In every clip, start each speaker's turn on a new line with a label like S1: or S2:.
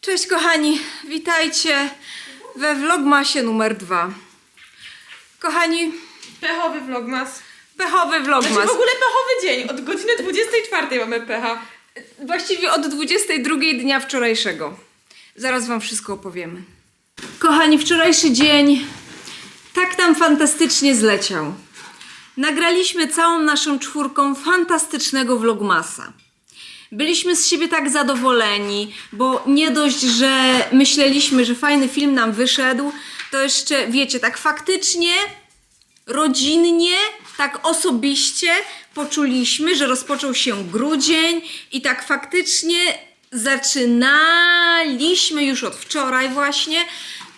S1: Cześć kochani, witajcie we Vlogmasie numer dwa. Kochani,
S2: Pechowy vlogmas.
S1: pechowy Vlogmas.
S2: Znaczy w ogóle pechowy dzień. Od godziny 24 mamy pecha.
S1: Właściwie od 22 dnia wczorajszego. Zaraz wam wszystko opowiemy. Kochani, wczorajszy dzień tak nam fantastycznie zleciał. Nagraliśmy całą naszą czwórką fantastycznego vlogmasa. Byliśmy z siebie tak zadowoleni, bo nie dość, że myśleliśmy, że fajny film nam wyszedł, to jeszcze, wiecie, tak faktycznie rodzinnie, tak osobiście poczuliśmy, że rozpoczął się grudzień i tak faktycznie zaczynaliśmy już od wczoraj właśnie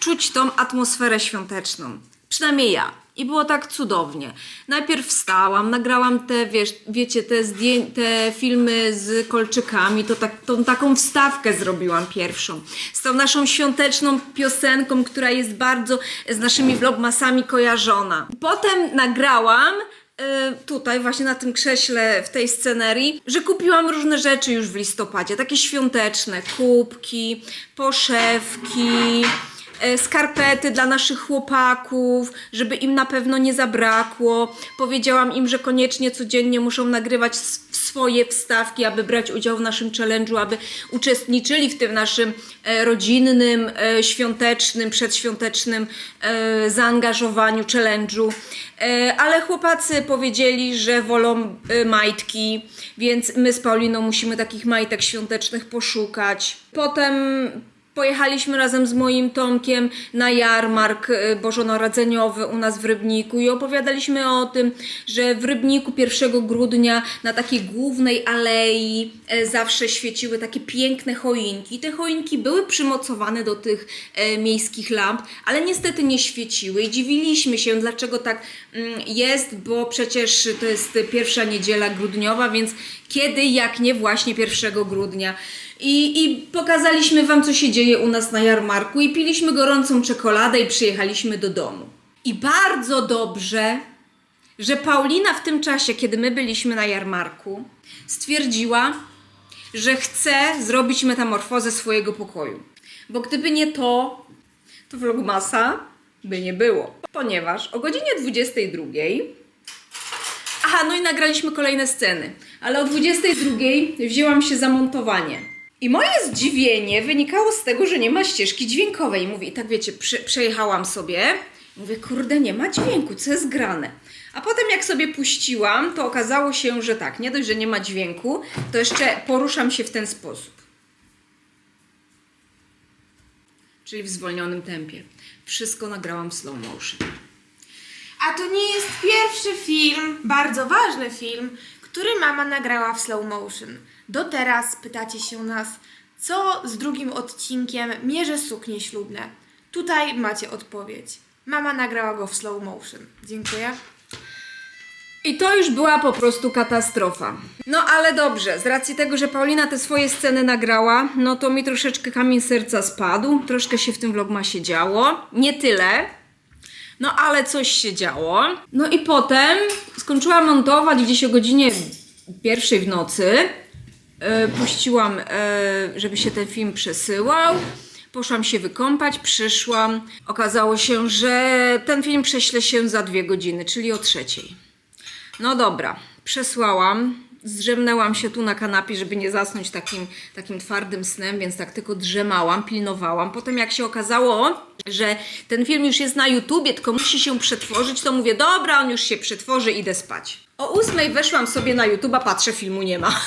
S1: czuć tą atmosferę świąteczną. Przynajmniej ja. I było tak cudownie. Najpierw wstałam, nagrałam te, wiesz, wiecie, te, zdję- te filmy z kolczykami, to tak, tą taką wstawkę zrobiłam pierwszą. Z tą naszą świąteczną piosenką, która jest bardzo z naszymi vlogmasami kojarzona. Potem nagrałam e, tutaj właśnie na tym krześle w tej scenerii, że kupiłam różne rzeczy już w listopadzie, takie świąteczne, kubki, poszewki, skarpety dla naszych chłopaków, żeby im na pewno nie zabrakło. Powiedziałam im, że koniecznie codziennie muszą nagrywać swoje wstawki, aby brać udział w naszym challenge'u, aby uczestniczyli w tym naszym e, rodzinnym, e, świątecznym, przedświątecznym e, zaangażowaniu challenge'u. E, ale chłopacy powiedzieli, że wolą e, majtki, więc my z Pauliną musimy takich majtek świątecznych poszukać. Potem Pojechaliśmy razem z moim Tomkiem na jarmark e, bożonarodzeniowy u nas w Rybniku i opowiadaliśmy o tym, że w Rybniku 1 grudnia na takiej głównej alei e, zawsze świeciły takie piękne choinki. Te choinki były przymocowane do tych e, miejskich lamp, ale niestety nie świeciły i dziwiliśmy się, dlaczego tak mm, jest, bo przecież to jest pierwsza niedziela grudniowa, więc kiedy jak nie właśnie 1 grudnia. I, I pokazaliśmy Wam, co się dzieje u nas na jarmarku, i piliśmy gorącą czekoladę, i przyjechaliśmy do domu. I bardzo dobrze, że Paulina w tym czasie, kiedy my byliśmy na jarmarku, stwierdziła, że chce zrobić metamorfozę swojego pokoju. Bo gdyby nie to, to vlogmasa by nie było. Ponieważ o godzinie 22 Aha, no i nagraliśmy kolejne sceny. Ale o 22 wzięłam się za montowanie. I moje zdziwienie wynikało z tego, że nie ma ścieżki dźwiękowej. Mówię, tak wiecie, prze, przejechałam sobie. Mówię, kurde, nie ma dźwięku, co jest grane? A potem jak sobie puściłam, to okazało się, że tak, nie dość, że nie ma dźwięku, to jeszcze poruszam się w ten sposób. Czyli w zwolnionym tempie. Wszystko nagrałam w slow motion.
S3: A to nie jest pierwszy film, bardzo ważny film, który mama nagrała w slow motion. Do teraz pytacie się nas, co z drugim odcinkiem mierzy suknie ślubne. Tutaj macie odpowiedź. Mama nagrała go w slow motion. Dziękuję.
S1: I to już była po prostu katastrofa. No ale dobrze, z racji tego, że Paulina te swoje sceny nagrała, no to mi troszeczkę kamień serca spadł, troszkę się w tym vlogmasie działo. Nie tyle, no ale coś się działo. No i potem skończyłam montować gdzieś o godzinie pierwszej w nocy. E, puściłam, e, żeby się ten film przesyłał. Poszłam się wykąpać, przyszłam. Okazało się, że ten film prześle się za dwie godziny, czyli o trzeciej. No dobra, przesłałam. Zdrzemnęłam się tu na kanapie, żeby nie zasnąć takim, takim twardym snem, więc tak tylko drzemałam, pilnowałam. Potem jak się okazało, że ten film już jest na YouTubie, tylko musi się przetworzyć, to mówię, dobra, on już się przetworzy, idę spać. O ósmej weszłam sobie na YouTuba, patrzę, filmu nie ma.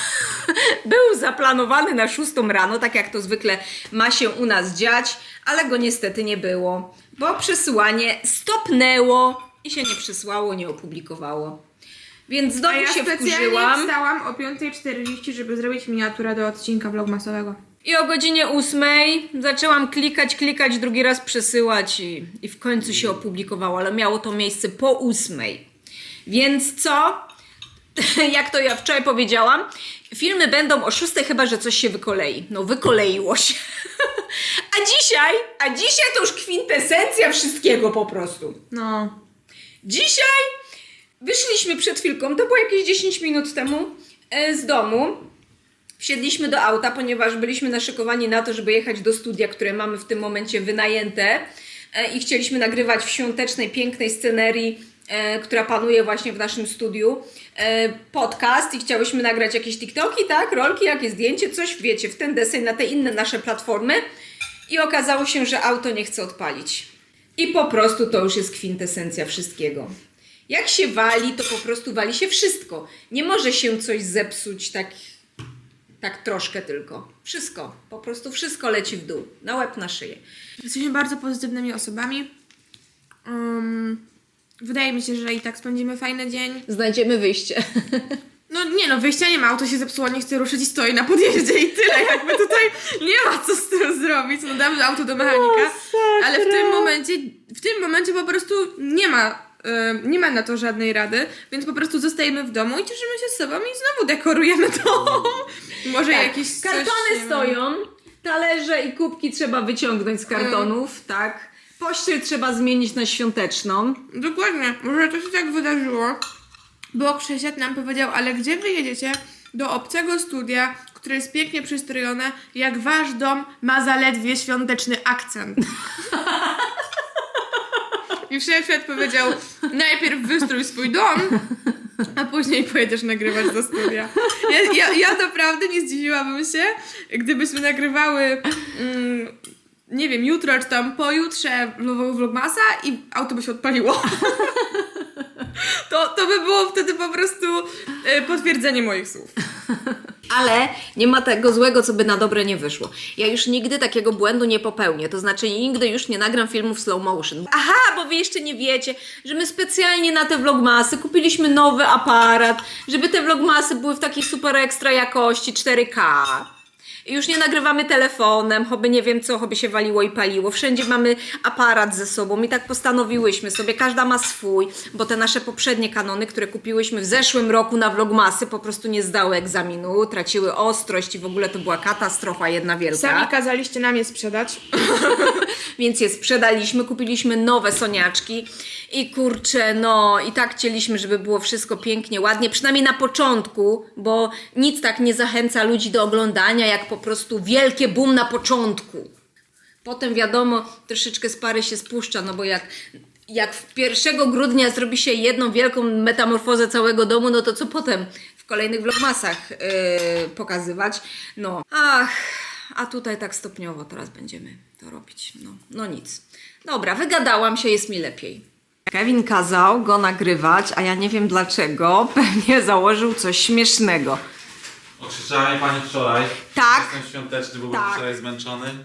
S1: Był zaplanowany na szóstą rano, tak jak to zwykle ma się u nas dziać, ale go niestety nie było, bo przesyłanie stopnęło i się nie przysłało, nie opublikowało. Więc
S3: A
S1: znowu
S3: ja
S1: się
S3: specjalnie
S1: wkurzyłam.
S3: wstałam o 5.40, żeby zrobić miniaturę do odcinka vlogmasowego.
S1: I o godzinie ósmej zaczęłam klikać, klikać, drugi raz przesyłać i, i w końcu się opublikowało, ale miało to miejsce po ósmej. Więc co? Jak to ja wczoraj powiedziałam, filmy będą o szóstej, chyba że coś się wykolei. No wykoleiło się. A dzisiaj, a dzisiaj to już kwintesencja wszystkiego po prostu.
S3: No.
S1: Dzisiaj wyszliśmy przed chwilką, to było jakieś 10 minut temu, e, z domu. Wsiedliśmy do auta, ponieważ byliśmy naszykowani na to, żeby jechać do studia, które mamy w tym momencie wynajęte e, i chcieliśmy nagrywać w świątecznej, pięknej scenerii, e, która panuje właśnie w naszym studiu, podcast i chciałyśmy nagrać jakieś TikToki, tak, rolki, jakieś zdjęcie, coś, wiecie, w ten deseń, na te inne nasze platformy i okazało się, że auto nie chce odpalić. I po prostu to już jest kwintesencja wszystkiego. Jak się wali, to po prostu wali się wszystko. Nie może się coś zepsuć tak, tak troszkę tylko. Wszystko, po prostu wszystko leci w dół, na łeb, na szyję.
S3: Jesteśmy bardzo pozytywnymi osobami. Um, wydaje mi się, że i tak spędzimy fajny dzień.
S1: Znajdziemy wyjście.
S3: No nie no, wyjścia nie ma, auto się zepsuło, nie chce ruszyć i stoi na podjeździe i tyle. Jakby tutaj nie ma co z tym zrobić. No damy auto do mechanika. Ale w tym momencie, w tym momencie po prostu nie ma, nie ma na to żadnej rady, więc po prostu zostajemy w domu i cieszymy się z sobą i znowu dekorujemy dom. Może jakieś coś,
S1: Tak, Kartony
S3: nie wiem.
S1: stoją, talerze i kubki trzeba wyciągnąć z kartonów, tak. Pościel trzeba zmienić na świąteczną.
S3: Dokładnie, może to się tak wydarzyło, bo Krzysiek nam powiedział, ale gdzie wy jedziecie do obcego studia, które jest pięknie przystrojone, jak wasz dom ma zaledwie świąteczny akcent. I wszechświat powiedział, najpierw wystrój swój dom, a później pojedziesz nagrywać do studia. Ja, ja, ja naprawdę nie zdziwiłabym się, gdybyśmy nagrywały, mm, nie wiem, jutro czy tam pojutrze vlogmasa i auto by się odpaliło. To, to by było wtedy po prostu e, potwierdzenie moich słów.
S1: Ale nie ma tego złego, co by na dobre nie wyszło. Ja już nigdy takiego błędu nie popełnię, to znaczy nigdy już nie nagram filmu w slow motion. Aha, bo wy jeszcze nie wiecie, że my specjalnie na te vlogmasy kupiliśmy nowy aparat, żeby te vlogmasy były w takiej super ekstra jakości 4K. Już nie nagrywamy telefonem, choby nie wiem co, choby się waliło i paliło. Wszędzie mamy aparat ze sobą i tak postanowiłyśmy sobie, każda ma swój, bo te nasze poprzednie kanony, które kupiłyśmy w zeszłym roku na Vlogmasy po prostu nie zdały egzaminu, traciły ostrość i w ogóle to była katastrofa jedna wielka.
S3: Sami kazaliście nam je sprzedać.
S1: Więc je sprzedaliśmy, kupiliśmy nowe soniaczki i kurczę, no i tak chcieliśmy, żeby było wszystko pięknie, ładnie, przynajmniej na początku, bo nic tak nie zachęca ludzi do oglądania, jak po prostu wielkie boom na początku. Potem wiadomo, troszeczkę z pary się spuszcza, no bo jak, jak w 1 grudnia zrobi się jedną wielką metamorfozę całego domu, no to co potem w kolejnych vlogmasach yy, pokazywać? No, ach, a tutaj tak stopniowo teraz będziemy to robić. No, no nic. Dobra, wygadałam się, jest mi lepiej. Kevin kazał go nagrywać, a ja nie wiem dlaczego. Pewnie założył coś śmiesznego.
S4: Okrzyczała mnie pani wczoraj.
S1: Tak.
S4: Jestem świąteczny, bo
S1: Tak.
S4: byłem wczoraj zmęczony.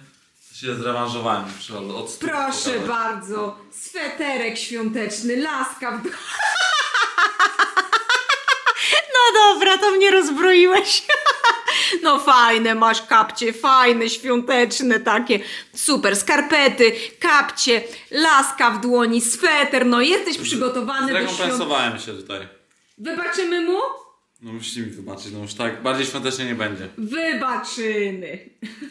S4: To się zrewanżowałem przy od,
S1: Proszę bardzo, sweterek świąteczny, laska w No dobra, to mnie rozbroiłeś. No fajne, masz kapcie, fajne, świąteczne takie. Super, skarpety, kapcie, laska w dłoni, sweter, no jesteś przygotowany do świąt.
S4: Zrekompensowałem się tutaj.
S1: Wybaczymy mu?
S4: No musicie mi wybaczyć, no już tak bardziej świątecznie nie będzie.
S1: Wybaczymy.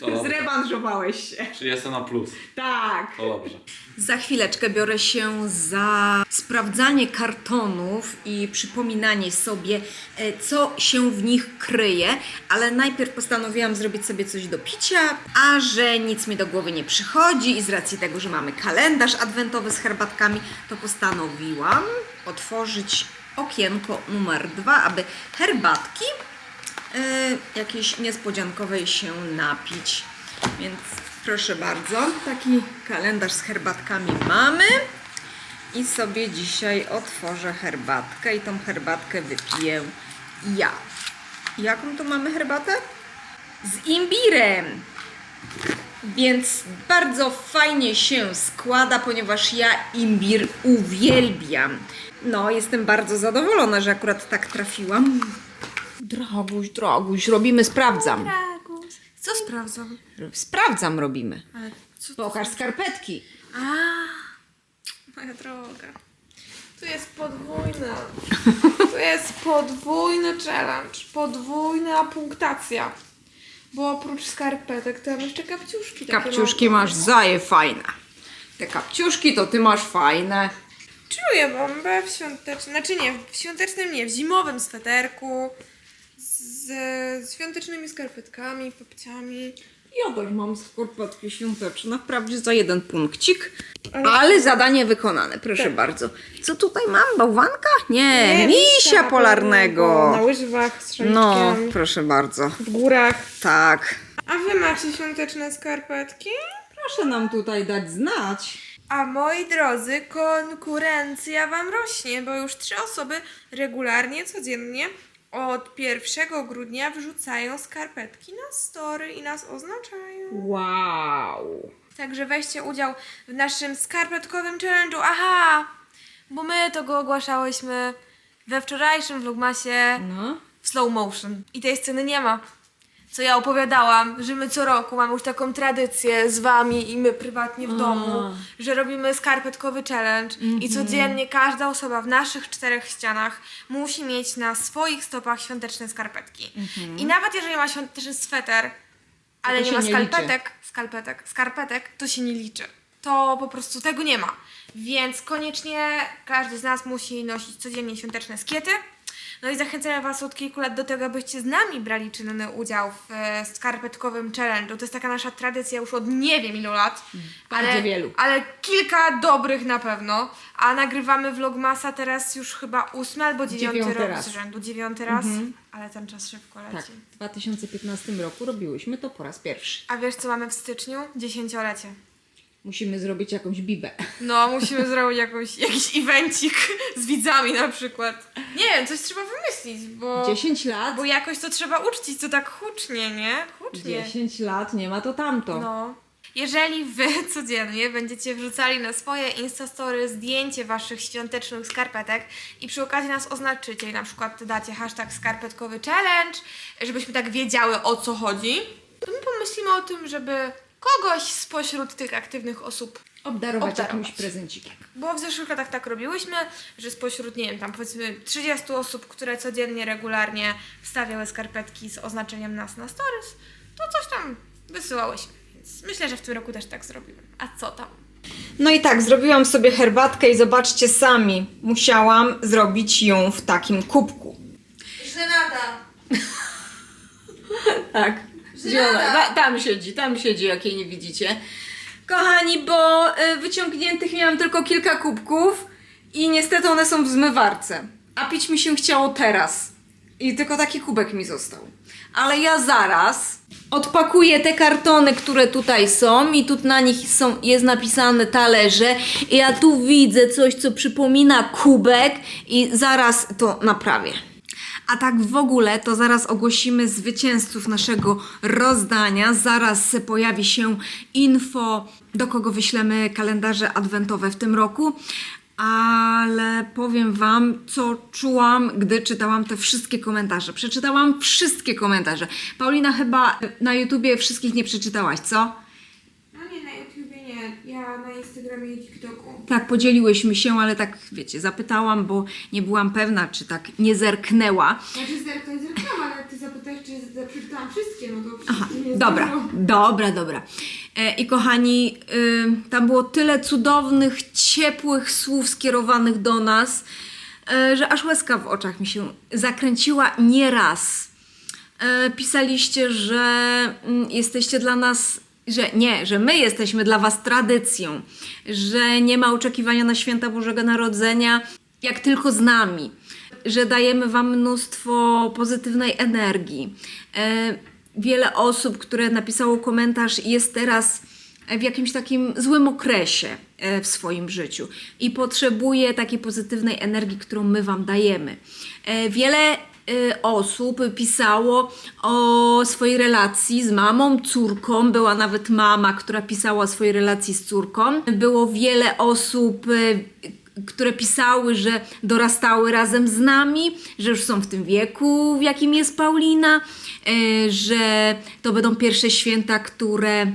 S4: To dobrze.
S1: Zrewanżowałeś się.
S4: Czyli jestem na plus.
S1: Tak.
S4: To dobrze.
S1: Za chwileczkę biorę się za sprawdzanie kartonów i przypominanie sobie, e, co się w nich kryje, ale najpierw postanowiłam zrobić sobie coś do picia, a że nic mi do głowy nie przychodzi i z racji tego, że mamy kalendarz adwentowy z herbatkami, to postanowiłam otworzyć okienko numer dwa, aby herbatki e, jakiejś niespodziankowej się napić. Więc proszę bardzo, taki kalendarz z herbatkami mamy. I sobie dzisiaj otworzę herbatkę i tą herbatkę wypiję ja. Jaką to mamy herbatę? Z imbirem. Więc bardzo fajnie się składa, ponieważ ja imbir uwielbiam. No, jestem bardzo zadowolona, że akurat tak trafiłam. Draguś, draguś, robimy, sprawdzam.
S3: Dragus. Co sprawdzam?
S1: Sprawdzam robimy.
S3: Ale co
S1: Pokaż skarpetki.
S3: A, moja droga. Tu jest podwójny. Tu jest podwójny challenge. Podwójna punktacja. Bo oprócz skarpetek to mam jeszcze kapciuszki. takie
S1: Kapciuszki
S3: małe.
S1: masz zaje fajne. Te kapciuszki to ty masz fajne.
S3: Czuję bombę w świątecznym, znaczy nie, w świątecznym nie, w zimowym sweterku z z świątecznymi skarpetkami, popciami.
S1: Ja też mam skarpetki świąteczne, wprawdzie za jeden punkcik, ale zadanie wykonane, proszę bardzo. Co tutaj mam? Bałwanka? Nie, misia polarnego.
S3: Na łyżwach z
S1: No, proszę bardzo.
S3: w górach.
S1: Tak.
S3: A wy macie świąteczne skarpetki?
S1: Proszę nam tutaj dać znać.
S3: A moi drodzy, konkurencja wam rośnie, bo już trzy osoby regularnie, codziennie od 1 grudnia wrzucają skarpetki na story i nas oznaczają.
S1: Wow.
S3: Także weźcie udział w naszym skarpetkowym challenge'u. Aha! Bo my to go ogłaszałyśmy we wczorajszym vlogmasie
S1: No.
S3: w slow motion. I tej sceny nie ma. Co ja opowiadałam, że my co roku mamy już taką tradycję z wami i my prywatnie w domu, że robimy skarpetkowy challenge i codziennie każda osoba w naszych czterech ścianach musi mieć na swoich stopach świąteczne skarpetki. I nawet jeżeli ma świąteczny sweter, ale nie
S1: się
S3: ma
S1: nie
S3: skarpetek, skarpetek, skarpetek, to się nie liczy. To po prostu tego nie ma. Więc koniecznie każdy z nas musi nosić codziennie świąteczne skiety. No i zachęcamy Was od kilku lat do tego, abyście z nami brali czynny udział w e, skarpetkowym challenge'u. To jest taka nasza tradycja już od nie wiem ilu lat.
S1: Bardzo
S3: ale,
S1: wielu.
S3: ale kilka dobrych na pewno. A nagrywamy vlogmasa teraz już chyba ósmy albo dziewiąty,
S1: Dziewiąty
S3: rok
S1: raz.
S3: z rzędu. Dziewiąty raz. Ale ten czas szybko leci.
S1: Tak, w 2015 roku robiłyśmy to po raz pierwszy.
S3: A wiesz co mamy w styczniu? Dziesięciolecie.
S1: Musimy zrobić jakąś bibę.
S3: No, musimy zrobić jakąś, jakiś evencik z widzami na przykład. Nie wiem, coś trzeba wymyślić, bo,
S1: 10 lat?
S3: bo jakoś to trzeba uczcić, to tak hucznie, nie? Hucznie.
S1: 10 lat, nie ma to tamto.
S3: No. Jeżeli wy codziennie będziecie wrzucali na swoje Instastory zdjęcie waszych świątecznych skarpetek i przy okazji nas oznaczycie i na przykład dacie hashtag skarpetkowy challenge, żebyśmy tak wiedziały o co chodzi, to my pomyślimy o tym, żeby kogoś spośród tych aktywnych osób
S1: Obdarować,
S3: Obdarować.
S1: jakimś prezencikiem.
S3: Bo w zeszłych latach tak robiłyśmy, że spośród, nie wiem, tam powiedzmy 30 osób, które codziennie, regularnie wstawiały skarpetki z oznaczeniem nas na stories, to coś tam wysyłałyśmy. Więc myślę, że w tym roku też tak zrobimy. A co tam?
S1: No i tak, zrobiłam sobie herbatkę i zobaczcie sami, musiałam zrobić ją w takim kubku.
S3: Żenada!
S1: Tak.
S3: Zielona.
S1: Tam siedzi, tam siedzi, jak jej nie widzicie. Kochani, bo y, wyciągniętych miałam tylko kilka kubków i niestety one są w zmywarce. A pić mi się chciało teraz. I tylko taki kubek mi został. Ale ja zaraz odpakuję te kartony, które tutaj są i tu na nich są, jest napisane talerze i ja tu widzę coś, co przypomina kubek i zaraz to naprawię. A tak w ogóle to zaraz ogłosimy zwycięzców naszego rozdania. Zaraz pojawi się info, do kogo wyślemy kalendarze adwentowe w tym roku. Ale powiem Wam, co czułam, gdy czytałam te wszystkie komentarze. Przeczytałam wszystkie komentarze. Paulina chyba na YouTubie wszystkich nie przeczytałaś, co?
S3: No nie, na YouTubie nie. Ja na Instagramie i TikToku.
S1: Tak, podzieliłyśmy się, ale tak wiecie, zapytałam, bo nie byłam pewna, czy tak nie zerknęła.
S3: Znaczy zerknąć zerknęłam, ale ty zapytałeś, czy przeczytałam wszystkie, no to
S1: Aha,
S3: nie
S1: dobra,
S3: zdążyłam.
S1: dobra, dobra. E, I kochani, y, tam było tyle cudownych, ciepłych słów skierowanych do nas, e, że aż łezka w oczach mi się zakręciła nieraz. E, pisaliście, że mm, jesteście dla nas, że nie, że my jesteśmy dla Was tradycją, że nie ma oczekiwania na święta Bożego Narodzenia, jak tylko z nami, że dajemy Wam mnóstwo pozytywnej energii. E, wiele osób, które napisało komentarz, jest teraz w jakimś takim złym okresie e, w swoim życiu i potrzebuje takiej pozytywnej energii, którą my Wam dajemy. E, Wiele osób pisało o swojej relacji z mamą, córką. Była nawet mama, która pisała o swojej relacji z córką. Było wiele osób, e, które pisały, że dorastały razem z nami, że już są w tym wieku, w jakim jest Paulina, e, że to będą pierwsze święta, które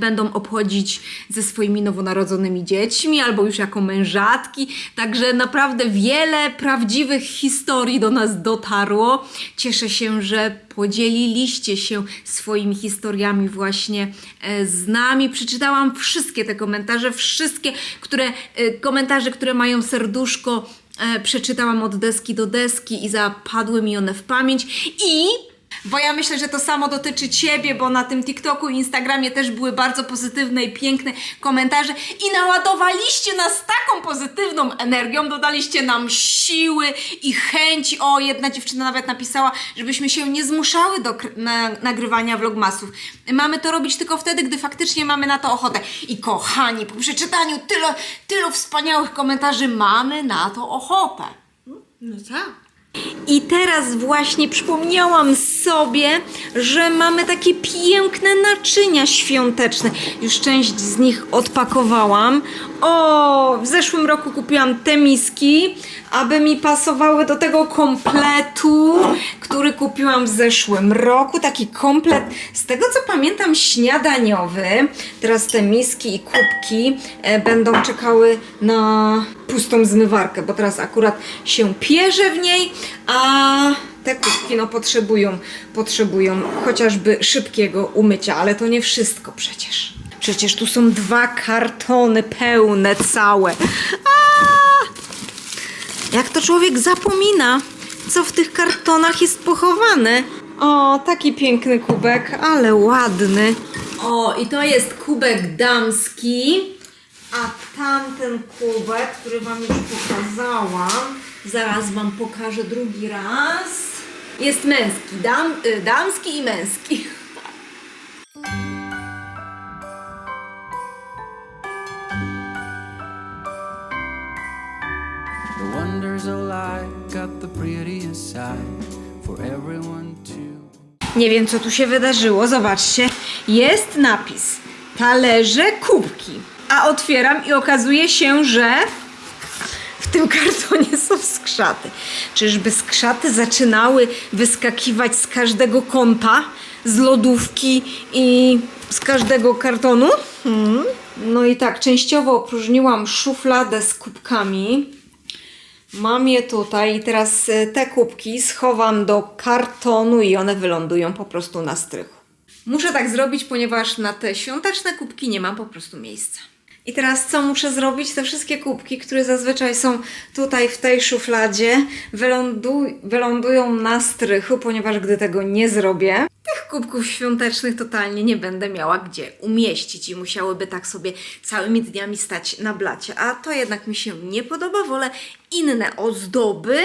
S1: będą obchodzić ze swoimi nowonarodzonymi dziećmi albo już jako mężatki. Także naprawdę wiele prawdziwych historii do nas dotarło. Cieszę się, że podzieliliście się swoimi historiami właśnie e, z nami. Przeczytałam wszystkie te komentarze, wszystkie które, e, komentarze, które mają serduszko e, przeczytałam od deski do deski i zapadły mi one w pamięć i bo ja myślę, że to samo dotyczy Ciebie, bo na tym TikToku i Instagramie też były bardzo pozytywne i piękne komentarze i naładowaliście nas taką pozytywną energią, dodaliście nam siły i chęci. O, jedna dziewczyna nawet napisała, żebyśmy się nie zmuszały do na, nagrywania vlogmasów. Mamy to robić tylko wtedy, gdy faktycznie mamy na to ochotę. I kochani, po przeczytaniu tylu, tylu wspaniałych komentarzy mamy na to ochotę.
S3: No tak.
S1: I teraz właśnie przypomniałam sobie, że mamy takie piękne naczynia świąteczne. Już część z nich odpakowałam. O, w zeszłym roku kupiłam te miski, aby mi pasowały do tego kompletu, który kupiłam w zeszłym roku. Taki komplet, z tego co pamiętam, śniadaniowy. Teraz te miski i kubki e, będą czekały na pustą zmywarkę, bo teraz akurat się pierze w niej, a te kubki no potrzebują, potrzebują chociażby szybkiego umycia, ale to nie wszystko przecież. Przecież tu są dwa kartony pełne całe. A! Jak to człowiek zapomina, co w tych kartonach jest pochowane. O, taki piękny kubek, ale ładny. O, i to jest kubek damski, a tamten kubek, który Wam już pokazałam, zaraz Wam pokażę drugi raz, jest męski, dam, y, damski i męski.
S5: The wonders of life got the prettiest side for everyone to.
S1: Nie wiem, co tu się wydarzyło. Zobaczcie, jest napis talerze, kubki. A otwieram i okazuje się, że tym kartonie są skrzaty. Czyżby skrzaty zaczynały wyskakiwać z każdego kąta, z lodówki i z każdego kartonu? Hmm. No i tak, częściowo opróżniłam szufladę z kubkami. Mam je tutaj i teraz e, te kubki schowam do kartonu i one wylądują po prostu na strychu. Muszę tak zrobić, ponieważ na te świąteczne kubki nie mam po prostu miejsca. I teraz co muszę zrobić? Te wszystkie kubki, które zazwyczaj są tutaj w tej szufladzie, wylądu- wylądują na strychu, ponieważ gdy tego nie zrobię, tych kubków świątecznych totalnie nie będę miała gdzie umieścić i musiałyby tak sobie całymi dniami stać na blacie. A to jednak mi się nie podoba. Wolę inne ozdoby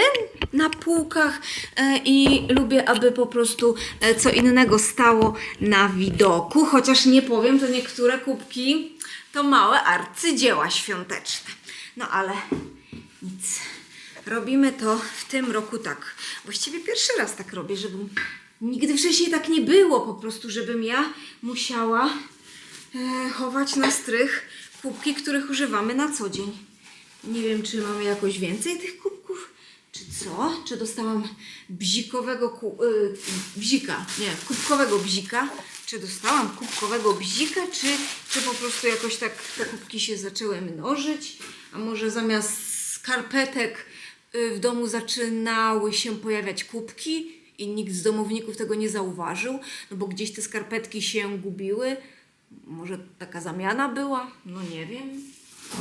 S1: na półkach e, i lubię, aby po prostu e, co innego stało na widoku. Chociaż nie powiem, to niektóre kubki to małe arcydzieła świąteczne. No ale nic. Robimy to w tym roku tak. Właściwie pierwszy raz tak robię, żebym nigdy wcześniej tak nie było po prostu, żebym ja musiała e, chować na strych kubki, których używamy na co dzień. Nie wiem, czy mamy jakoś więcej tych kubków, czy co? Czy dostałam bzikowego ku, y, bzika, nie, kubkowego bzika? Czy dostałam kubkowego bzika, czy, czy po prostu jakoś tak te kubki się zaczęły mnożyć? A może zamiast skarpetek y, w domu zaczynały się pojawiać kubki i nikt z domowników tego nie zauważył, no bo gdzieś te skarpetki się gubiły. Może taka zamiana była? No nie wiem.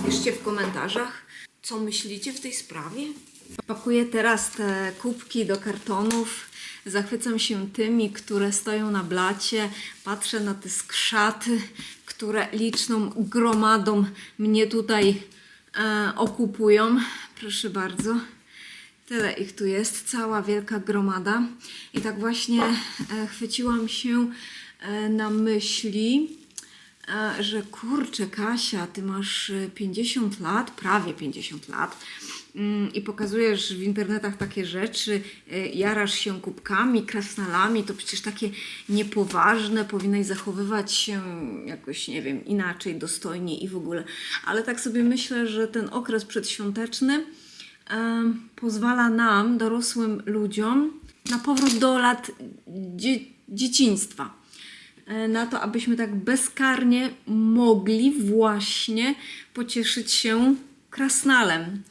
S1: Piszcie w komentarzach, co myślicie w tej sprawie. Pakuję teraz te kubki do kartonów. Zachwycam się tymi, które stoją na blacie. Patrzę na te skrzaty, które liczną gromadą mnie tutaj e, okupują. Proszę bardzo. Tyle ich tu jest, cała wielka gromada. I tak właśnie e, chwyciłam się e, na myśli, że kurczę, Kasia, ty masz e, 50 lat, prawie 50 lat mm, i pokazujesz w internetach takie rzeczy, e, jarasz się kubkami, krasnalami, to przecież takie niepoważne, powinnaś zachowywać się jakoś, nie wiem, inaczej, dostojnie i w ogóle. Ale tak sobie myślę, że ten okres przedświąteczny pozwala nam, dorosłym ludziom, na powrót do lat dzie- dzieciństwa. E, Na to, abyśmy tak bezkarnie mogli właśnie pocieszyć się krasnalem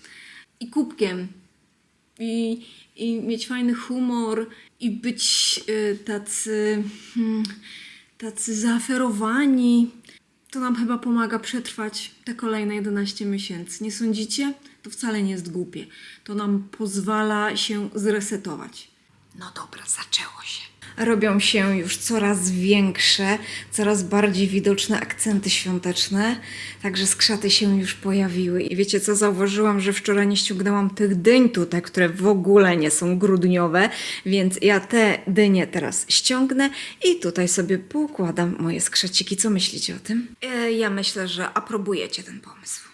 S1: i kubkiem. I, i mieć fajny humor i być e, tacy, hmm, tacy zaaferowani. To nam chyba pomaga przetrwać te kolejne 11 miesięcy. Nie sądzicie? To wcale nie jest głupie. To nam pozwala się zresetować. No dobra, zaczęło się. Robią się już coraz większe, coraz bardziej widoczne akcenty świąteczne, także skrzaty się już pojawiły. I wiecie co, zauważyłam, że wczoraj nie ściągnęłam tych dyń tutaj, które w ogóle nie są grudniowe, więc ja te dynie teraz ściągnę i tutaj sobie poukładam moje skrzeciki. Co myślicie o tym? E, ja myślę, że aprobujecie ten pomysł.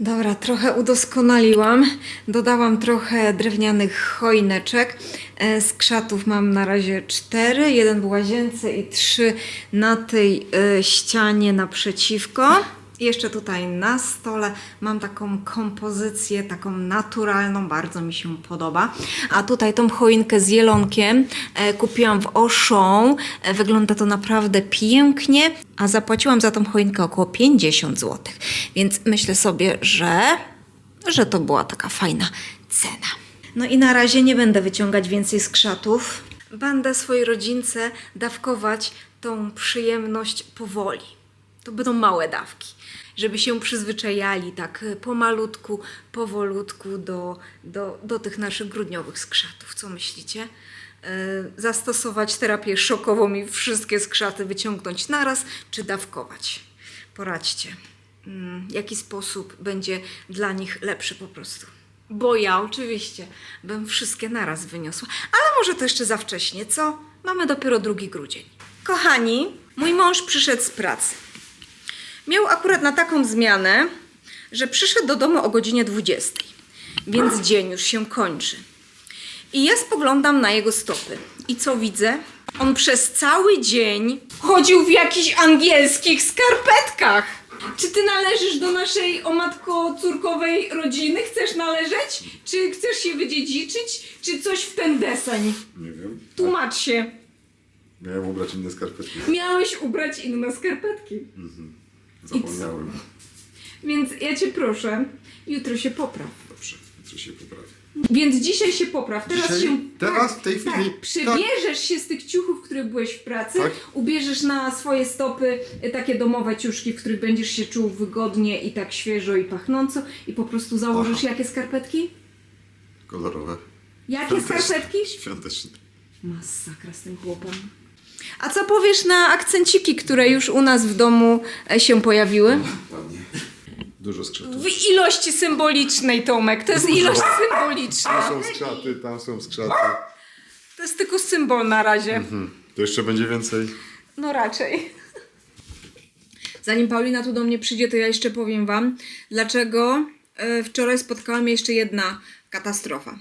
S1: Dobra, trochę udoskonaliłam. Dodałam trochę drewnianych choineczek. E, Z krzatów mam na razie cztery. Jeden w łazience i trzy na tej e, ścianie naprzeciwko. Jeszcze tutaj na stole mam taką kompozycję, taką naturalną, bardzo mi się podoba. A tutaj tą choinkę z jelonkiem e, kupiłam w Auchan. E, wygląda to naprawdę pięknie, a zapłaciłam za tą choinkę około 50 zł. Więc myślę sobie, że, że to była taka fajna cena. No i na razie nie będę wyciągać więcej skrzatów. Będę swojej rodzince dawkować tą przyjemność powoli. To będą małe dawki, żeby się przyzwyczajali tak pomalutku, powolutku do, do, do tych naszych grudniowych skrzatów. Co myślicie? E, Zastosować terapię szokową i wszystkie skrzaty wyciągnąć naraz, czy dawkować? Poradźcie, mm, jaki sposób będzie dla nich lepszy po prostu. Bo ja oczywiście bym wszystkie naraz wyniosła, ale może to jeszcze za wcześnie, co? Mamy dopiero drugi grudzień. Kochani, mój mąż przyszedł z pracy. Miał akurat na taką zmianę, że przyszedł do domu o godzinie 20, więc dzień już się kończy. I ja spoglądam na jego stopy. I co widzę? On przez cały dzień chodził w jakichś angielskich skarpetkach. Czy ty należysz do naszej o matko córkowej rodziny? Chcesz należeć? Czy chcesz się wydziedziczyć? Czy coś w ten deseń?
S6: Nie wiem.
S1: Tłumacz się.
S6: Miałem ubrać inne skarpetki.
S1: Miałeś ubrać inne skarpetki.
S6: Zapomniałem.
S1: Więc ja cię proszę, jutro się popraw.
S6: Dobrze, co się poprawi.
S1: Więc dzisiaj się popraw. Teraz
S6: Dzisiaj?
S1: się.
S6: Teraz?
S1: tak,
S6: W tej chwili?
S1: Tak, przebierzesz się z tych ciuchów, w których byłeś w pracy,
S6: Tak.
S1: ubierzesz na swoje stopy y, takie domowe ciuszki, w których będziesz się czuł wygodnie i tak świeżo i pachnąco, i po prostu założysz
S6: Aha.
S1: jakie skarpetki?
S6: Kolorowe.
S1: Jakie
S6: Świąteczne.
S1: skarpetki?
S6: Świąteczne.
S1: Masakra z tym chłopem. A co powiesz na akcenciki, które już u nas w domu e, się pojawiły?
S6: Ładnie. Dużo skrzatów.
S1: W ilości symbolicznej, Tomek. To jest ilość symboliczna.
S6: Tam są skrzaty, tam są skrzaty.
S1: To jest tylko symbol na razie.
S6: To jeszcze będzie więcej.
S1: No raczej. Zanim Paulina tu do mnie przyjdzie, to ja jeszcze powiem Wam, dlaczego e, wczoraj spotkała mnie jeszcze jedna katastrofa.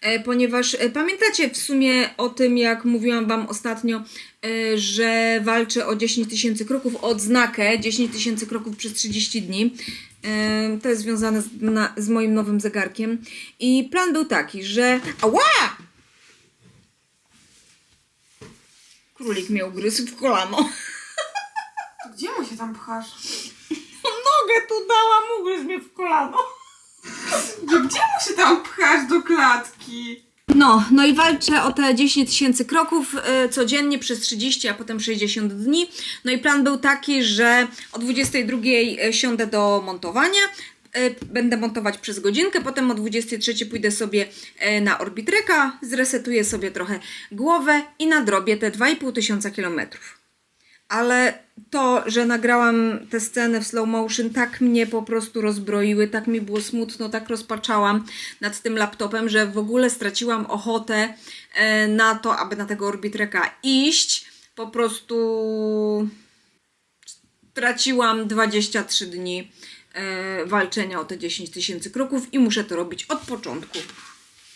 S1: E, Ponieważ e, pamiętacie w sumie o tym, jak mówiłam Wam ostatnio, e, że walczę o 10 tysięcy kroków, o odznakę 10 tysięcy kroków przez 30 dni. To jest związane z, na, z moim nowym zegarkiem. I plan był taki, że. Ała! Królik mnie ugryzł w kolano.
S3: Gdzie mu się tam pchasz?
S1: Nogę tu dałam, ugryzł mnie w kolano.
S2: Gdzie mu się tam pchasz do klatki?
S1: No, no i walczę o te 10 tysięcy kroków y, codziennie przez 30, a potem 60 dni. No i plan był taki, że o 22 siądę do montowania. y, Będę montować przez godzinkę, potem o 23 pójdę sobie y, na Orbitreka, zresetuję sobie trochę głowę i nadrobię te 2,5 tysiąca kilometrów. Ale to, że nagrałam tę scenę w slow motion, tak mnie po prostu rozbroiły, tak mi było smutno, tak rozpaczałam nad tym laptopem, że w ogóle straciłam ochotę e, na to, aby na tego Orbitreka iść. Po prostu straciłam 23 dni e, walczenia o te 10 tysięcy kroków i muszę to robić od początku.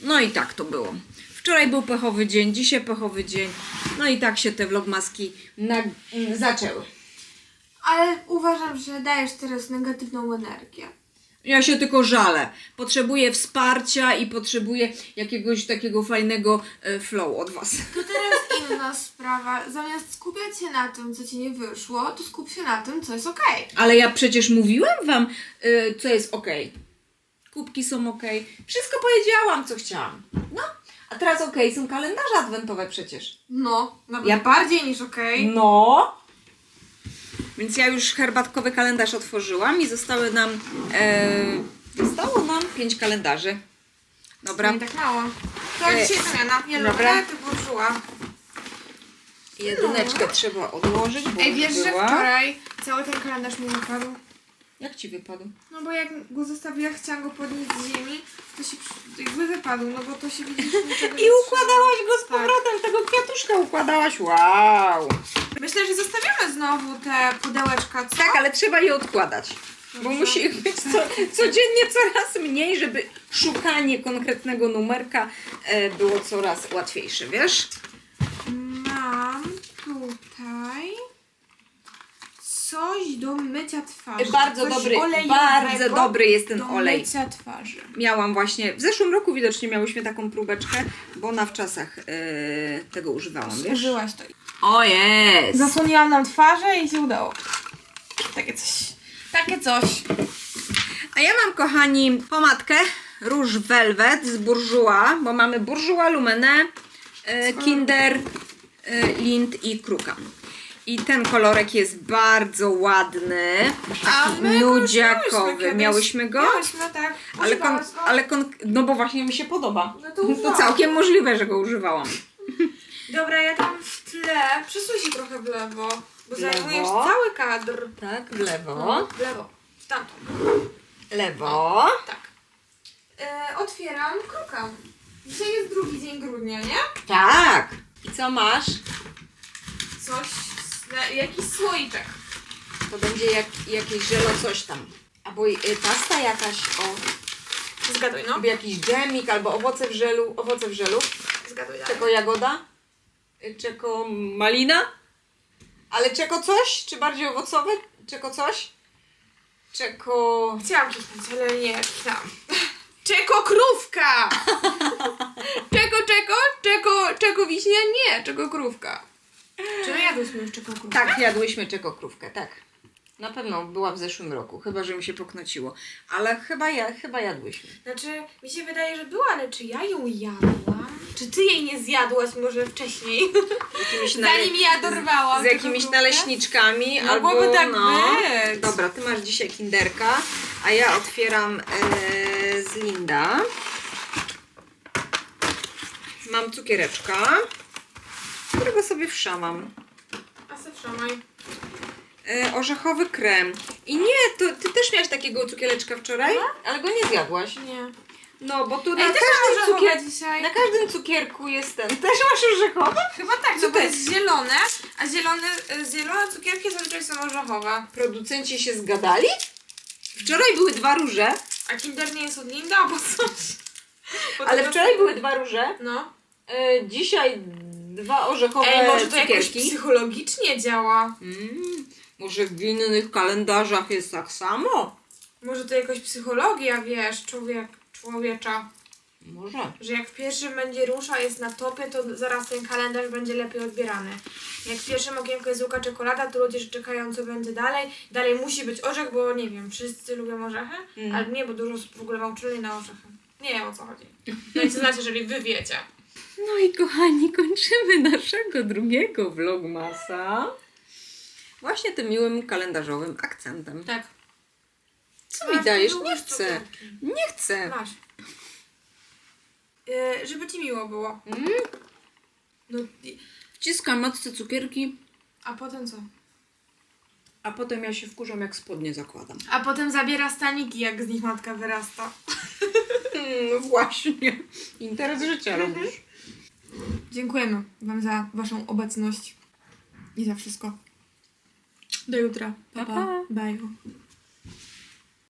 S1: No i tak to było. Wczoraj był pechowy dzień, dzisiaj pechowy dzień. No i tak się te vlogmaski na- m, zaczęły.
S3: Ale uważam, że dajesz teraz negatywną energię.
S1: Ja się tylko żalę. Potrzebuję wsparcia i potrzebuję jakiegoś takiego fajnego e, flow od Was.
S3: To teraz inna sprawa. Zamiast skupiać się na tym, co ci nie wyszło, to skup się na tym, co jest okej.
S1: Ale ja przecież mówiłam Wam, e, co jest ok. Kubki są ok. Wszystko powiedziałam, co chciałam. No, a teraz ok, są kalendarze adwentowe przecież.
S3: No, nawet
S1: Ja-
S3: bardziej niż okej.
S1: No. Więc ja już herbatkowy kalendarz otworzyłam i zostały nam e, Zostało nam pięć kalendarzy. Dobra,
S3: Nie tak mało. To
S1: E,
S3: dzisiaj zamiana. Ja
S1: dobra.
S3: lubię, ty burżuła.
S1: jedyneczkę trzeba odłożyć, bo
S3: Ej,
S1: już
S3: wiesz, że
S1: była.
S3: wczoraj cały ten kalendarz mi wypadł?
S1: Jak ci wypadł?
S3: No bo jak go zostawiła, chciałam go podnieść z ziemi, to się przy- jakby wypadł, no bo to się widzisz niczego nie
S1: I układałaś go z
S3: Tak.
S1: powrotem, tego kwiatuszka układałaś, wow!
S3: trzyma. Myślę, że zostawiamy znowu te pudełeczka, co?
S1: Tak, ale trzeba je odkładać. Bo musi ich być co, codziennie coraz mniej, żeby szukanie konkretnego numerka e, było coraz łatwiejsze, wiesz?
S3: Mam tutaj coś do mycia twarzy.
S1: Bardzo
S3: coś
S1: dobry,
S3: olejowego
S1: bardzo dobry jest ten
S3: do
S1: olej.
S3: mycia twarzy.
S1: Miałam właśnie, w zeszłym roku widocznie miałyśmy taką próbeczkę, bo ona w czasach e, tego używałam, wiesz?
S3: Użyłaś to.
S1: O jest!
S3: Zasłoniłam nam twarze i się udało. Takie coś. Takie coś.
S1: A ja mam, kochani, pomadkę Róż Velvet z Bourjois, bo mamy Bourjois, Lumenę, e, Kinder, e, Lind i Kruka. I ten kolorek jest bardzo ładny,
S3: A
S1: taki
S3: my go już
S1: nudziakowy.
S3: miałyśmy
S1: Miałyśmy go?
S3: Miałyśmy, tak.
S1: Ale, kon,
S3: Używałaś go?
S1: ale kon, no bo właśnie mi się podoba.
S3: No to
S1: to
S3: używałam.
S1: całkiem możliwe, że go używałam.
S3: Dobra, ja tam w tle. Przesuń się trochę w lewo. Bo
S1: W
S3: zajmujesz
S1: lewo.
S3: cały kadr.
S1: Tak, w lewo,
S3: No, w lewo. W tamtą.
S1: lewo.
S3: Tak. E, otwieram krukę. Dzisiaj jest drugi dzień grudnia, nie?
S1: Tak. I co masz?
S3: Coś, na- jakiś słoiczek.
S1: To będzie jak, jakieś żelo coś tam. Albo y, pasta jakaś, o,
S3: Zgaduj, no.
S1: albo jakiś dżemik, albo owoce w żelu, owoce w żelu.
S3: Zgaduj dalej.
S1: Czeko jagoda? Y, Czeko malina? Ale czeko coś? Czy bardziej owocowe? Czeko coś? Czeko...
S3: Chciałam kichnąć, ale nie kichnęłam. Czeko krówka! czeko, czeko, czeko, czeko wiśnia? Nie, czeko krówka. Czy my jadłyśmy krówkę?
S1: Tak, jadłyśmy czekokrówkę, tak. Na pewno była w zeszłym roku, chyba że mi się poknociło. Ale chyba, ja, chyba jadłyśmy.
S3: Znaczy, mi się wydaje, że była, ale czy ja ją jadłam? Czy ty jej nie zjadłaś może wcześniej?
S1: Jakimiś
S3: Zanim ja dorwałam
S1: Z jakimiś
S3: krówkę?
S1: naleśniczkami albo
S3: Mogłoby tak
S1: no.
S3: być.
S1: Dobra, ty masz dzisiaj kinderka, a ja otwieram e, z Linda. Mam cukiereczka, którego sobie wszamam.
S3: A se wszamaj.
S1: E, orzechowy krem. I nie, to ty też miałaś takiego cukiereczka wczoraj, ale go nie zjadłaś.
S3: Nie.
S1: No, bo tu na
S3: też
S1: każdym,
S3: orzechowe
S1: cukier...
S3: dzisiaj.
S1: na każdym cukierku jest ten. Też masz orzechowy?
S3: Chyba tak,
S1: Co
S3: no bo
S1: to
S3: jest zielone, a zielone, zielone cukierki zazwyczaj są orzechowe.
S1: Producenci się zgadali? Wczoraj były dwa róże,
S3: A Kinder nie jest od Linda albo coś. Bo
S1: ale wczoraj były dwa róże.
S3: No.
S1: E, dzisiaj dwa orzechowe
S3: Ej, może to jakoś
S1: cukierki.
S3: psychologicznie działa.
S1: Mm, może w innych kalendarzach jest tak samo?
S3: Może to jakoś psychologia, wiesz, człowiek, człowiecza.
S1: Może.
S3: Że jak w pierwszym będzie rusza, jest na topie, to zaraz ten kalendarz będzie lepiej odbierany. Jak w pierwszym okienku jest łuka czekolada, to ludzie czekają, co będzie dalej. Dalej musi być orzech, bo nie wiem, wszyscy lubią orzechy?
S1: Mm.
S3: Ale nie, bo dużo osób w ogóle ma uczulenie na orzechy. Nie wiem o co chodzi. No i co znaczy, jeżeli wy wiecie.
S1: No i kochani, kończymy naszego drugiego vlogmasa. Właśnie tym miłym kalendarzowym akcentem.
S3: Tak.
S1: Co mi
S3: Masz
S1: dajesz? Nie chcę.
S3: cukierki.
S1: Nie chcę.
S3: Masz. Yy, żeby ci miło było.
S1: Mm.
S3: No, i-
S1: Wciskam matce cukierki,
S3: a potem co?
S1: a potem ja się wkurzam, jak spodnie zakładam.
S3: A potem zabiera staniki, jak z nich matka wyrasta.
S1: Mm, właśnie. Interes życia robisz.
S3: Dziękujemy Wam za Waszą obecność i za wszystko. Do jutra.
S1: Pa, pa.
S3: Bye.